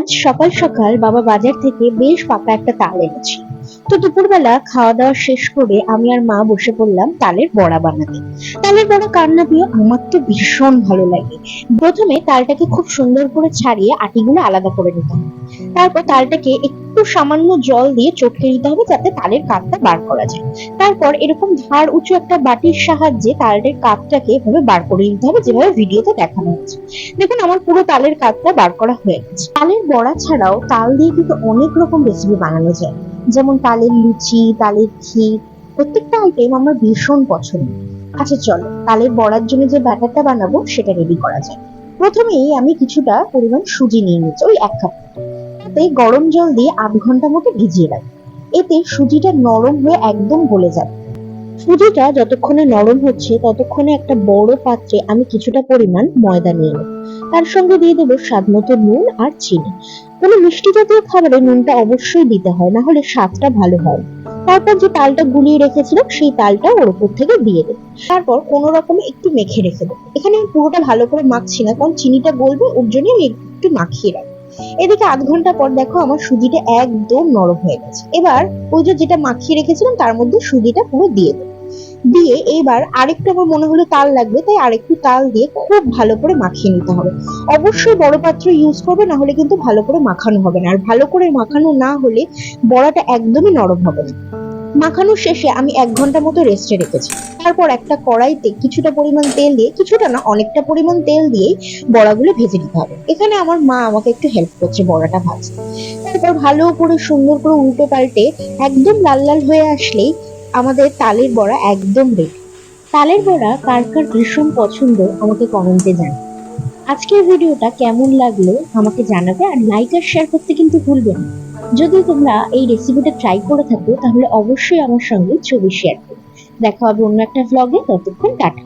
আজ সকাল সকাল বাবা বাজার থেকে বেশ পাকা একটা তাল এনেছে। তো দুপুরবেলা খাওয়া দাওয়া শেষ করে আমি আর মা বসে পড়লাম তালের বড়া বানাতে। তালের বড়া কার না প্রিয় আমার তো ভীষণ ভালো লাগে। প্রথমে তালটাকে খুব সুন্দর করে ছাড়িয়ে আটিগুলো আলাদা করে নিতে হবে তারপর তালটাকে একটু সামান্য জল দিয়ে চটকে নিতে হবে যাতে তালের কাপটা বার করা যায়। তারপর এরকম ধার উঁচু একটা বাটির সাহায্যে তালের কাপটাকে এভাবে বার করে নিতে হবে, যেভাবে ভিডিওতে দেখানো হচ্ছে দেখুন, আমার পুরো তালের কাপটা বার করা হয়ে গেছে। তালের বড়া ছাড়াও তাল দিয়ে কিন্তু অনেক রকম রেসিপি বানানো যায়। যেমন তালের লুচি, তালের ক্ষীর প্রত্যেকটা আইটেম আমার ভীষণ পছন্দ। আচ্ছা চলো তালের বড়ার জন্য যে ব্যাটারটা বানাবো, সেটা রেডি করা যায় প্রথমেই আমি কিছুটা পরিমাণ সুজি নিয়ে নিচ্ছি ওই এক কাপ। তাতে গরম জল দিয়ে আধ ঘণ্টা মতো ভিজিয়ে রাখি। এতে সুজিটা নরম হয়ে একদম গলে যাবে। সুজিটা যতক্ষণে নরম হচ্ছে, ততক্ষণে একটা বড় পাত্রে আমি কিছুটা পরিমাণ ময়দা নিয়ে নেব। তার সঙ্গে দিয়ে দেবো স্বাদ মতো নুন আর চিনি। কোনো মিষ্টি জাতীয় খাবারে নুনটা অবশ্যই দিতে হয়, না হলে স্বাদটা ভালো হয় তারপর যে তালটা গুলিয়ে রেখেছিলাম, সেই তালটা ওর উপর থেকে দিয়ে দেবো। তারপর কোনো রকমে একটু মেখে রেখে দেবো। এখানে আমি পুরোটা ভালো করে মাখছি না, কারণ চিনিটা গলবে, ওর জন্য আমি একটু মাখিয়ে রাখব। এদিকে আধ ঘণ্টা পর দেখো আমার সুজিটা একদম নরম হয়ে গেছে। এবার ওই যে যেটা মাখিয়ে রেখেছিলাম, তার মধ্যে সুজিটা পুরো দিয়ে দেবো। দিয়ে এবার আরেকটু আমার মনে হলো তাল লাগবে, তাই আরেকটু তাল দিয়ে খুব ভালো করে মাখিয়ে নিতে হবে। অবশ্যই বড় পাত্র ইউজ করবে, না হলে কিন্তু ভালো করে মাখানো হবে না। আর ভালো করে মাখানো না হলে বড়াটা একদমই নরম হবে না। মাখানোর শেষে আমি এক ঘণ্টা মতো রেস্টে রেখেছি। তারপর একটা কড়াইতে কিছুটা পরিমাণ তেল দিয়ে, কিছুটা না, অনেকটা পরিমাণ তেল দিয়েই বড়াগুলো ভেজে নিতে হবে। এখানে আমার মা আমাকে একটু হেল্প করছে বড়াটা ভাজতে। তারপর ভালো করে সুন্দর করে উল্টে পাল্টে একদম লাল লাল হয়ে আসলেই আমাদের তালের বড়া একদম রেডি। তালের বড়া কার কার ভীষণ পছন্দ আমাকে কমেন্টে জান আজকের ভিডিওটা কেমন লাগল আমাকে জানাবে আর লাইক আর শেয়ার করতে কিন্তু ভুলবে না। যদি তোমরা এই রেসিপিটা ট্রাই করে থাকো, তাহলে অবশ্যই আমার সঙ্গে ছবি শেয়ার করো। দেখা হবে অন্য একটা ভ্লগে ততক্ষণ টাটা।